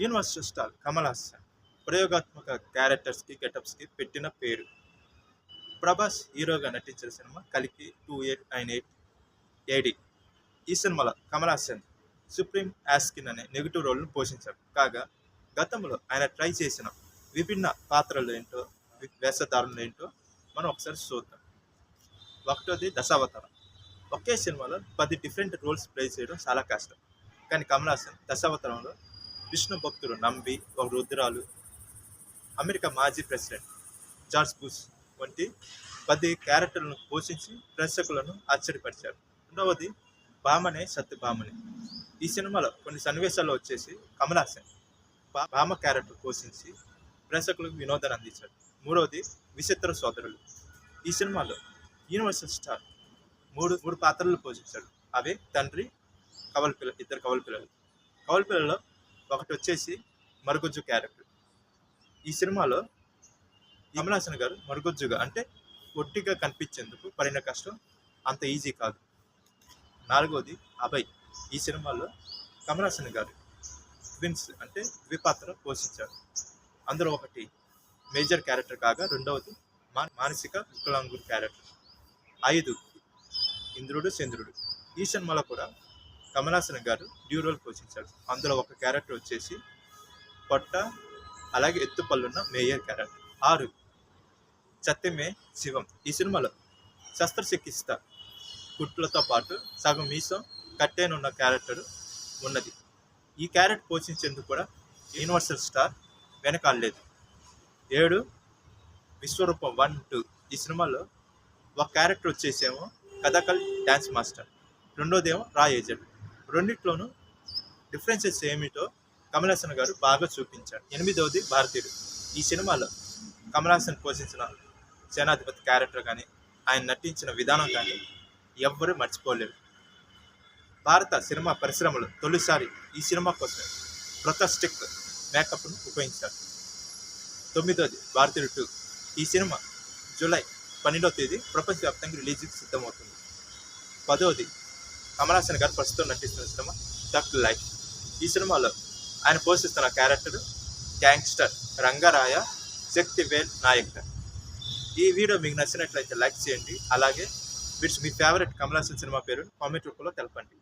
University star Kamal Haasan ప్రయోగాత్మక క్యారెక్టర్స్కి గెటప్స్కి పెట్టిన పేరు. ప్రభాస్ హీరోగా నటించిన సినిమా కలికి two eight nine eight AD. ఈ సినిమాలో కమల్ హాసన్ సుప్రీం యాస్కిన్ అనే నెగిటివ్ రోల్ను పోషించాడు. కాగా గతంలో ఆయన ట్రై చేసిన విభిన్న పాత్రలు ఏంటో వేషధారణలు ఏంటో మనం ఒకసారి చూద్దాం. ఒకటోది దశావతారం. ఒకే సినిమాలో పది డిఫరెంట్ రోల్స్ ప్లే చేయడం చాలా కష్టం. కానీ కమల్ హాసన్ దశావతారంలో విష్ణు భక్తుడు నంబి ఒక రుద్రాలు అమెరికా మాజీ ప్రెసిడెంట్ జార్జ్ బుష్ వంటి పది క్యారెక్టర్లను పోషించి ప్రేక్షకులను ఆశ్చర్యపరిచారు. రెండవది భామనే సత్యభామనే ఈ సినిమాలో కొన్ని సన్నివేశాల్లో వచ్చేసి కమల్ హాసన్ బా- భామ క్యారెక్టర్ పోషించి ప్రేక్షకులకు వినోదాన్ని అందించాడు మూడవది విచిత్ర సోదరులు. ఈ సినిమాలో యూనివర్సల్ స్టార్ మూడు మూడు పాత్రలు పోషించాడు అవే తండ్రి కవల పిల్ల ఇద్దరు కవల పిల్లలు. కవల పిల్లలో ఒకటి వచ్చేసి మరుగుజ్జు క్యారెక్టర్. ఈ సినిమాలో కమలాసన్ గారు మరుగుజ్జుగా అంటే ఒట్టిగా కనిపించేందుకు పడిన కష్టం అంత ఈజీ కాదు. నాలుగవది అభయ్. ఈ సినిమాలో కమలాసన్ గారు ట్విన్స్ అంటే ద్విపాత్ర పోషించారు. అందులో ఒకటి మేజర్ క్యారెక్టర్ కాగా రెండవది మా మానసిక వికలాంగుడు క్యారెక్టర్. ఐదు ఇంద్రుడు చంద్రుడు. ఈ సినిమాలో కూడా కమలాసన్ గారు డ్యూరల్ పోషించారు అందులో ఒక క్యారెక్టర్ వచ్చేసి పొట్ట అలాగే ఎత్తుపల్లున్న మేయర్ క్యారెక్టర్. ఆరు సత్యమే శివం. ఈ సినిమాలో శస్త్రచికిత్స కుట్లతో పాటు సగం మీసం కట్టేనున్న క్యారెక్టర్ ఉన్నది. ఈ క్యారెక్టర్ పోషించేందుకు కూడా యూనివర్సల్ స్టార్ వెనకాడలేదు ఏడు విశ్వరూపం వన్ టూ. ఈ సినిమాలో ఒక క్యారెక్టర్ వచ్చేసేమో కథకల్ డ్యాన్స్ మాస్టర్. రెండోదేమో రా ఏజెంట్. రెండిట్లోనూ డిఫరెన్సెస్ ఏమిటో కమలాసన్ గారు బాగా చూపించాడు ఎనిమిదవది భారతీయుడు. ఈ సినిమాలో కమలాసన్ పోషించిన సేనాధిపతి క్యారెక్టర్ కానీ ఆయన నటించిన విధానం కానీ ఎవ్వరూ మర్చిపోలేరు. భారత సినిమా పరిశ్రమలో తొలిసారి ఈ సినిమా కోసం ప్రొతస్టిక్ మేకప్ను ఉపయోగించారు. తొమ్మిదవది భారతీయుడు టూ. ఈ సినిమా జూలై పన్నెండవ తేదీ ప్రపంచవ్యాప్తంగా రిలీజ్కి సిద్ధమవుతుంది. పదవది కమలాసన్ గారు ప్రస్తుతం నటిస్తున్న సినిమా టక్ లైఫ్ ఈ సినిమాలో ఆయన పోషిస్తున్న క్యారెక్టర్ గ్యాంగ్స్టర్ రంగరాయ శక్తివేల్ నాయక్ ఈ వీడియో మీకు నచ్చినట్లయితే లైక్ చేయండి. అలాగే వీడ్స్ మీ ఫేవరెట్ కమలాసన్ సినిమా పేరు కామెంట్ రూపంలో తెలపండి.